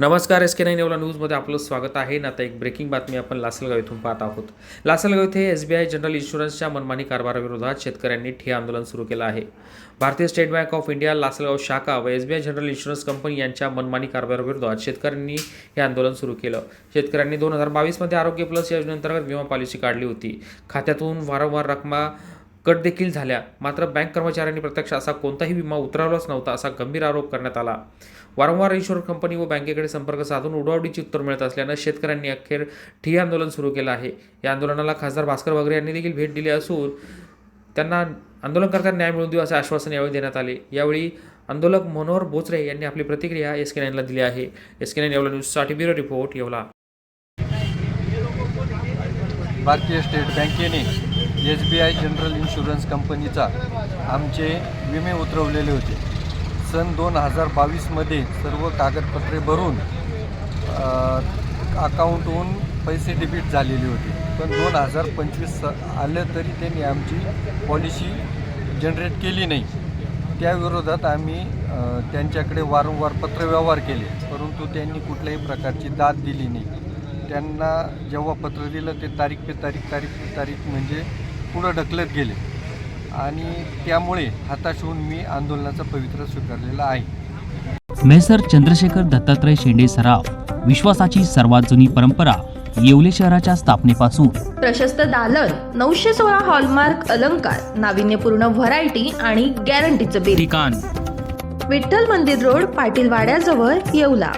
नमस्कार S K nine एवला न्यूजमध्ये आपलं स्वागत आहे. ना आता एक ब्रेकिंग बातमी आपण लासलगाव येथून पाहत आहोत. लासलगाव येथे एस बी आय जनरल इन्शुरन्सच्या मनमानी कारभाराविरोधात शेतकऱ्यांनी ठिय्या आंदोलन सुरू केलं आहे. Bharatiya State Bank of India Lasalgaon शाखा व S B I general insurance company यांच्या मनमानी कारभाराविरोधात शेतकऱ्यांनी हे आंदोलन सुरू केलं. शेतकऱ्यांनी दोन हजार बावीसमध्ये आरोग्य प्लस योजनेअंतर्गत विमा पॉलिसी काढली होती. खात्यातून वारंवार रकमा कट देखील झाल्या. मात्र बँक कर्मचाऱ्यांनी प्रत्यक्ष असा कोणताही विमा उतरवलाच नव्हता असा गंभीर आरोप करण्यात आला. वारंवार इन्शुरन्स कंपनी व बँकेकडे संपर्क साधून उडवाउडीची उत्तर मिळत असल्यानं शेतकऱ्यांनी अखेर ठिय्या आंदोलन सुरू केलं आहे. या आंदोलनाला खासदार भास्कर वगैरे यांनी देखील भेट दिली असून त्यांना आंदोलनकर्त्यांना न्याय मिळून देऊ असे आश्वासन यावेळी देण्यात आले. यावेळी आंदोलक मनोहर बोचरे यांनी आपली प्रतिक्रिया एस के नाईनला दिली आहे. एस के नाईन येवला न्यूजसाठी ब्युरो रिपोर्ट येवला. भारतीय स्टेट बँकेने S B I general insurance कंपनीचा आमचे विमे उतरवलेले होते. सन दोन हजार बावीसमध्ये सर्व कागदपत्रे भरून अकाउंटहून पैसे डेबिट झालेले होते. पण दोन हजार पंचवीस आलं तरी त्यांनी आमची पॉलिसी जनरेट केली नाही. त्याविरोधात आम्ही त्यांच्याकडे वारंवार पत्रव्यवहार केले. परंतु त्यांनी कुठल्याही प्रकारची दाद दिली नाही. त्यांना जेव्हा पत्र दिलं ते तारीख पे तारीख तारीख पे तारीख म्हणजे पुढं ढकलत गेले. आणि त्यामुळे हताश होऊन मी आंदोलनाचा पवित्र स्वीकारलेला आहे. मेसर चंद्रशेखर दत्तात्रय शेंडे सराव विश्वासाची सर्वात जुनी परंपरा येवले शहराच्या स्थापनेपासून. प्रशस्त दालन नऊशे सोळा हॉलमार्क अलंकार नाविन्यपूर्ण व्हरायटी आणि गॅरंटीचं बिल. ठिकाण. विठ्ठल मंदिर रोड पाटील वाड्याजवळ येवला.